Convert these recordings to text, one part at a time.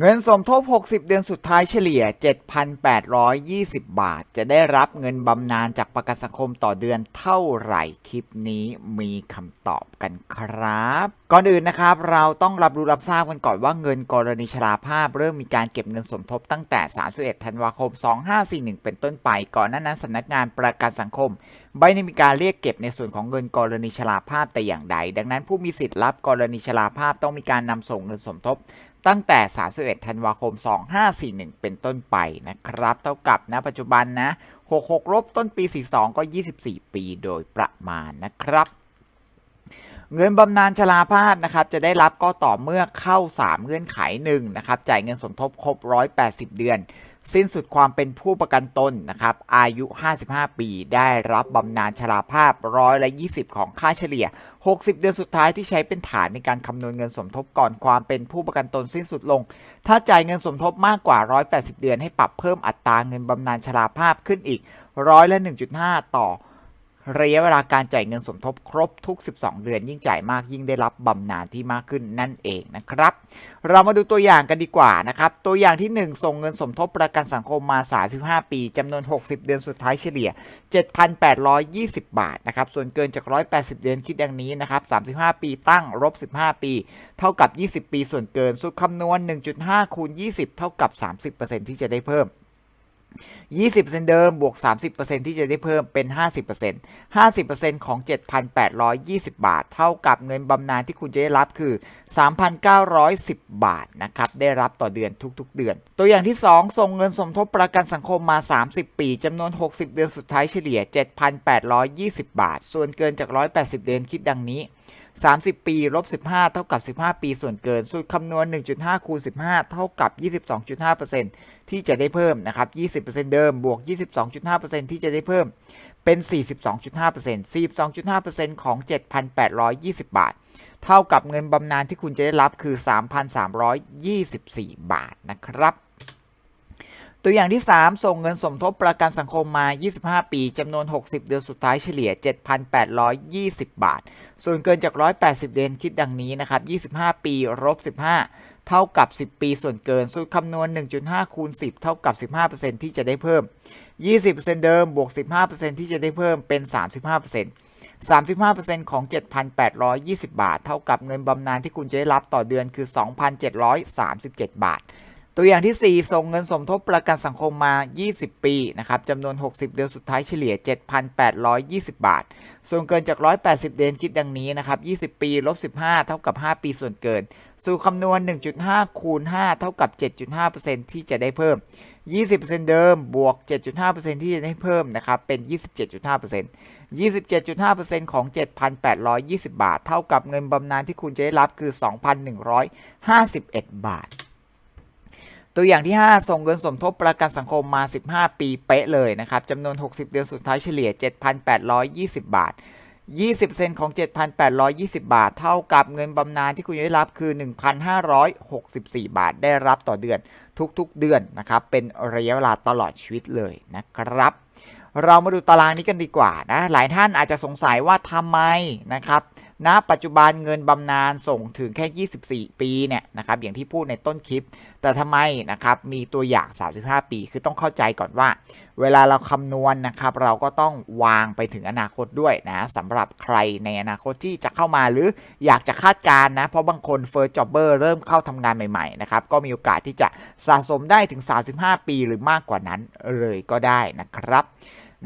เงินสมทบ 60 เดือนสุดท้ายเฉลี่ย 7,820 บาท จะได้รับเงินบำนาญจากประกันสังคมต่อเดือนเท่าไหร่คลิปนี้มีคำตอบกันครับ ก่อนอื่นนะครับ เราต้องรับรู้รับทราบกันก่อนว่าเงินกรณีชราภาพ เริ่มมีการเก็บเงินสมทบตั้งแต่ 31 ธันวาคม 2541 เป็นต้นไปก่อนหน้านั้นสำนักงานประกันสังคมไม่ได้มีการเรียกเก็บในส่วนของเงินกรณีชราภาพแต่อย่างใด ดังนั้นผู้มีสิทธิ์รับกรณีชราภาพต้องมีการนำส่งเงินสมทบ ตั้งแต่ 31 ธันวาคม 2541 เป็นต้นไปนะครับ เท่ากับณปัจจุบันนะ 66 ลบต้นปี 42 ก็ 24 ปีโดยประมาณนะครับ เงินบำนาญชราภาพนะครับ จะได้รับก็ต่อเมื่อเข้า 3 เงื่อนไขหนึ่งนะครับ จ่ายเงินสมทบครบ 180 เดือน สิ้นสุดความเป็นผู้ประกันตนนะครับ อายุ 55 ปี ได้รับบำนาญชราภาพร้อยละ20 ของค่าเฉลี่ย 60 เดือนสุดท้ายที่ใช้เป็นฐานในการคำนวณเงินสมทบก่อนความเป็นผู้ประกันตนสิ้นสุดลง ถ้าจ่ายเงินสมทบมากกว่า 180 เดือนให้ปรับเพิ่มอัตราเงินบำนาญชราภาพขึ้นอีกร้อยละ 1.5 ต่อ ระยะเวลาการจ่ายเงินสมทบครบทุก 12 เดือน ยิ่งจ่ายมากยิ่งได้รับบำนาญที่มากขึ้นนั่นเองนะครับ เรามาดูตัวอย่างกันดีกว่านะครับ ตัวอย่างที่ 1 ส่งเงินสมทบประกันสังคมมา 35 ปีจำนวน 60 เดือนสุดท้ายเฉลี่ย 7,820 บาทนะครับ ส่วนเกินจาก 180 เดือนคิดดังนี้นะครับ 35 ปีตั้งลบ 15 ปี เท่ากับ 20 ปีส่วนเกินสูตรคำนวณ 1.5 คูณ 20 เท่ากับ 30%ที่จะได้เพิ่ม 20%เดิมบวก 30%ที่จะได้เพิ่มเป็น 50% 50%ของ 7,820 บาท เท่ากับเงินบำนาญที่คุณจะได้รับคือ 3,910 บาทนะครับได้รับต่อเดือนทุกๆ เดือน ตัวอย่างที่ 2 ส่งเงินสมทบประกันสังคมมา 30 ปีจำนวน 60 เดือนสุดท้ายเฉลี่ย 7,820 บาท ส่วนเกินจาก 180 เดือนคิดดังนี้ 30 ปีลบ15 เท่ากับ 15 ปีส่วนเกิน สูตรคำนวณ 1.5 คูณ 15 เท่ากับ 22.5%ที่จะได้เพิ่มนะครับ 20%เดิมบวก 22.5%ที่จะได้เพิ่มเป็น 42.5% 42.5%ของ 7,820 บาท เท่ากับเงินบำนาญที่คุณจะได้รับคือ 3,324 บาทนะครับ ตัวอย่างที่ 3 ส่งเงินสมทบประกันสังคมมา 25 ปีจำนวน 60 เดือนสุดท้ายเฉลี่ย 7,820 บาท ส่วนเกินจาก 180 เดือนคิดดังนี้นะครับ 25 ปีลบ15 เท่ากับ 10 ปีส่วนเกิน สูตรคำนวณ 1.5 คูณ 10 เท่ากับ 15%ที่จะได้เพิ่ม 20%เดิมบวก 15%ที่จะได้เพิ่มเป็น 35% 35%ของ 7,820 บาท เท่ากับเงินบำนาญที่คุณจะได้รับต่อเดือนคือ 2,737 บาท ตัวอย่างที่ 4 ส่งเงินสมทบประกันสังคมมา 20 ปีนะครับจำนวน 60 เดือนสุดท้ายเฉลี่ย 7,820 บาท ส่วนเกินจาก 180 เดือนคิดดังนี้นะครับ 20 ปีลบ15 เท่ากับ 5 ปีส่วนเกิน สู่คำนวณ 1.5 คูณ 5 เท่ากับ 7.5%ที่จะได้เพิ่ม 20%เดิมบวก 7.5%ที่จะได้เพิ่มนะครับเป็น 27.5% 27.5%ของ 7,820 บาท เท่ากับเงินบำนาญที่คุณจะได้รับคือ 2,151 บาท ตัวอย่างที่ 5 ส่งเงินสมทบประกันสังคมมา 15 ปีเป๊ะเลยนะครับจำนวน 60 เดือนสุดท้ายเฉลี่ย 7,820 บาท 20%ของ 7,820 บาท เท่ากับเงินบำนาญที่คุณจะได้รับคือ 1,564 บาท ได้รับต่อเดือนทุกๆเดือนนะครับ เป็นระยะเวลาตลอดชีวิตเลยนะครับ เรามาดูตารางนี้กันดีกว่านะ หลายท่านอาจจะสงสัยว่าทำไมนะครับ ณปัจจุบันเงินบำนาญส่งถึงแค่ 24 ปีเนี่ยนะครับอย่างที่พูดในต้นคลิป แต่ทำไมนะครับมีตัวอย่าง 35 ปี คือต้องเข้าใจก่อนว่า เวลาเราคำนวณนะครับเราก็ต้องวางไปถึงอนาคตด้วยนะสำหรับใครในอนาคตที่จะเข้ามาหรืออยากจะคาดการณ์นะ เพราะบางคน First Jobber เริ่มเข้าทำงานใหม่ๆนะครับก็มีโอกาสที่จะสะสมได้ถึง 35 ปีหรือมากกว่านั้นเลยก็ได้นะครับ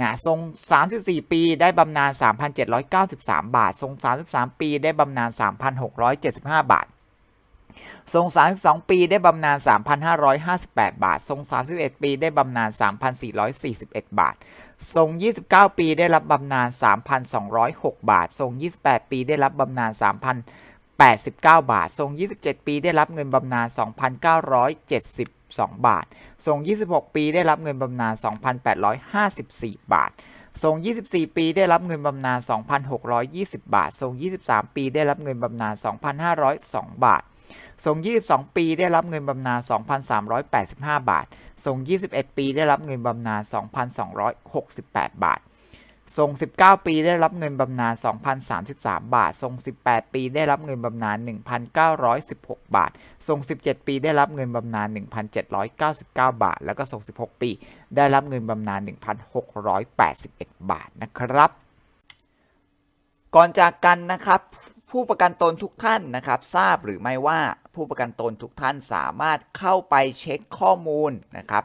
นะทรง 34 ปีได้บำนาญ 3,793 บาท ทรง 33 ปีได้บำนาญ 3,675 บาท ทรง 32 ปีได้บำนาญ 3,558 บาท ทรง 31 ปีได้บำนาญ 3,441 บาท ทรง 29 ปีได้รับบำนาญ 3,206 บาท ทรง 28 ปีได้รับบำนาญ3,000 89 บาท ทรง 27 ปีได้รับเงินบำนาญ 2,972 บาท ทรง 26 ปีได้รับเงินบำนาญ 2,854 บาท ทรง 24 ปีได้รับเงินบำนาญ 2,620 บาท ทรง 23 ปีได้รับเงินบำนาญ 2,502 บาท ทรง 22 ปีได้รับเงินบำนาญ 2,385 บาท ทรง 21 ปีได้รับเงินบำนาญ 2,268 บาท ส่ง19 ปีได้รับเงินบำนาญ 2,033 บาทส่ง18 ปีได้รับเงินบำนาญ 1,916 บาทส่ง17 ปีได้รับเงินบำนาญ 1,799 บาท แล้วก็ส่ง16 ปี ได้รับเงินบำนาญ 1,681 บาทนะครับ ก่อนจากกันนะครับ ผู้ประกันตนทุกท่านนะครับ ทราบหรือไม่ว่าผู้ประกันตนทุกท่านสามารถเข้าไปเช็คข้อมูลนะครับ